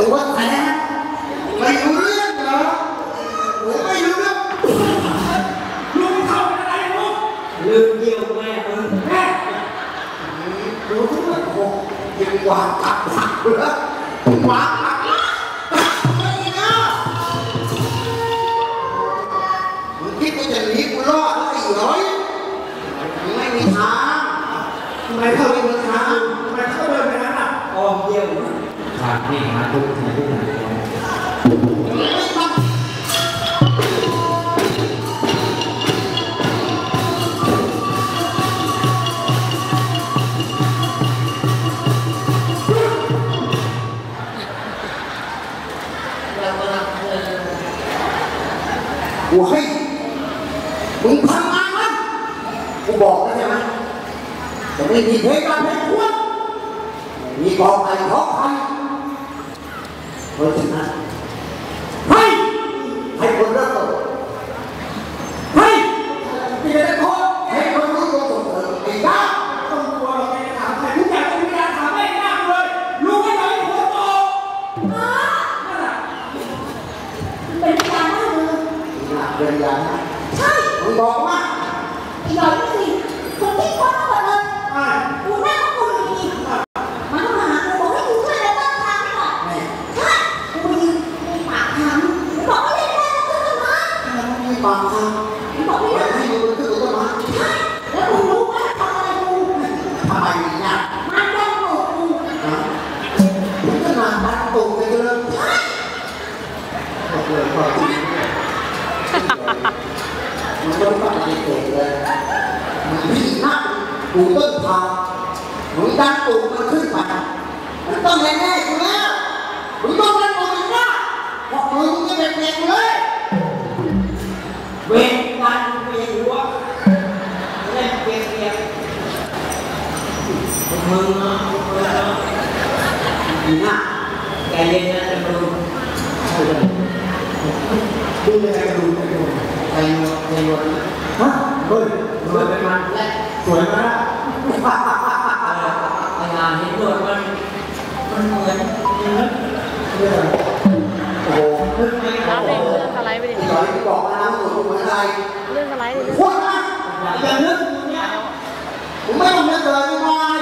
ตัวแสบไม่รู้เรื่องเหรอผมไม่รู้เรื่องลุงเข้าไปอะไรลุงลืมเยี่ยวแม่มึงแม่รู้ทุกเรื่องโอ้ยังวางตักผักเหรอวางตักไม่นะมึงคิดว่าจะหนีกูรอดได้เหรอไม่มีทางทำไมเขาเดินทาง กูให้มึงทำงานมันกูบอกแล้วใช่ไหมจะไม่มีเพลงการเพลงควรมีกองไปท้องใครเพราะฉะนั้นให้ให้คนเริ่มต้นให้ที่จะได้พบให้คนรู้ตัวส่งเสริมไอ้ก้า ต้องกลัวเราไปถามใครทุกอย่างจะมีการถามไม่ยากเลยลุงไม่ไหวหัวโตนั่นแหละ เป็นพยานได้เลย หนักเรียนยานะใช่มึงบอกมาไอ้หน่อยนี่สิคนที่คว้าหมดเลยไอ้กูหน้าก็กูอยู่ดีมันก็มาหากูบอกให้กูช่วยอะไรบ้ มันไม่ต้องปฏิเสธเลยมันพี่นักกูต้นทางมึงดันตูมันขึ้นมามันต้องแน่ๆกูแล้วมึงต้องเล่นตัวมึงนะบอกมึงจะเป็นเด็กเลยเวรวันเวียนหัวเล่นเปียกเปียกมึงอะมึงอะดีนะใจเย็นนะจะมาดูดูยังไงก็ดูไม่ดูใค รมาใครมาฮะเฮ้ยรวยไปมันและสวยมากเวลาเห็นรวยมันมันเหมือนเนื้อเนี่ยโอ้โหพึ่งไม่รับเอาเองเรื่องสไลด์ไปดิไอ้หน่อยที่บอกว่าน้ำหมดเหมือนอะไรเรื่องสไลด์ดิโคตรนะอย่านึกอยู่เนี่ยผมไม่ต้องนึกเลยไม่มอง